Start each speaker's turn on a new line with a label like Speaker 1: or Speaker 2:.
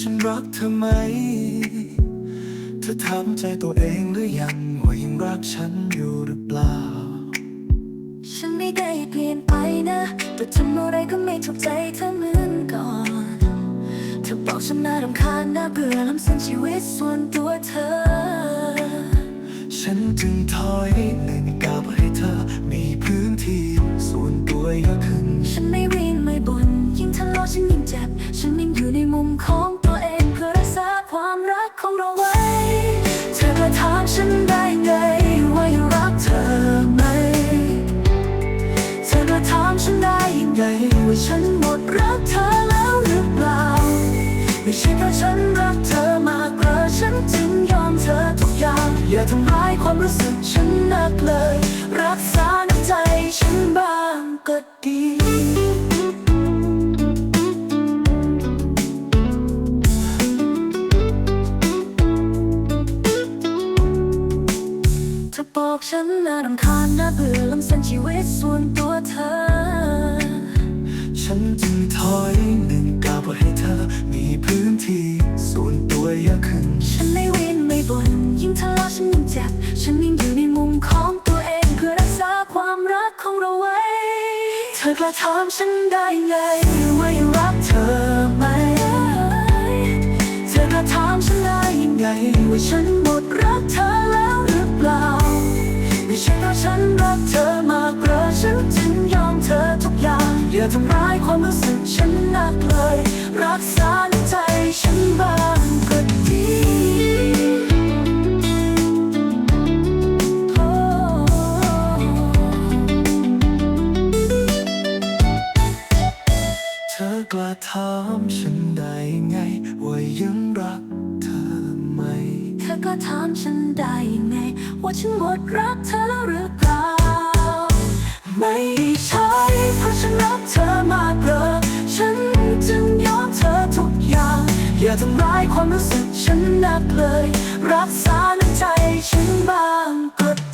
Speaker 1: ฉันรักเธอไหม เธอถามใจตัวเองหรือยังว่ายังรักฉันอยู่หรือเปล่า
Speaker 2: ฉันไม่ได้เปลี่ยนไปนะ แต่ทำอะไรก็ไม่ถูกใจเธอเหมือนก่อน เธอบอกฉันน่ารำคาญน่าเบื่อล้ำเส้นชีวิตส่วนตัวเธอ
Speaker 1: ฉันจึงถอยหนึ่งก้าวให้เธอมีพื้นที่ส่วนตัวเยอะขึ้น
Speaker 2: ฉันไม่วินไม่บ่นยิ่งทะเลาะฉันยิ่งเจ็บ ฉันยังอยู่ในมุมของ ฉันได้ยังไงว่าฉันหมดรักเธอแล้วหรือเปล่า ไม่ใช่เพราะฉันรักเธอมากเพราฉันจึงยอมเธอทุกอย่าง อย่าทำร้ายความรู้สึกฉันนักเลย รักษาน้ำใจฉันบ้างก็ดีบอกฉันน่ารำคาญน่าเบื่อลำเส้นชีวิตส่วนตัวเธอ
Speaker 1: อก
Speaker 2: ระถามฉันได้ไงว่ายังรักเธอไหม เธอกระถามฉันได้ยังไงว่าฉันหมดรักเธอแล้วหรือเปล่า ไม่ใช่เพราะฉันรักเธอมากเพราะฉันจึงยอมเธอทุกอย่างอย่าทำร้ายความรู้สึกฉันนักเลย รักษาน้ำใจฉันบ้าง
Speaker 1: ธอกล้าถามฉันได้ไง ว่ายังรักเธอไหม
Speaker 2: เธอก็ถามฉันได้ไง ว่าฉันหมดรักเธอแล้วหรือเปล่า ไม่ใช่เพราะฉันรักเธอมากเพราะฉันจึงยอมเธอทุกอย่าง อย่าทำร้ายความรู้สึกฉันนักเลย รักษาน้ำใจฉันบ้างก็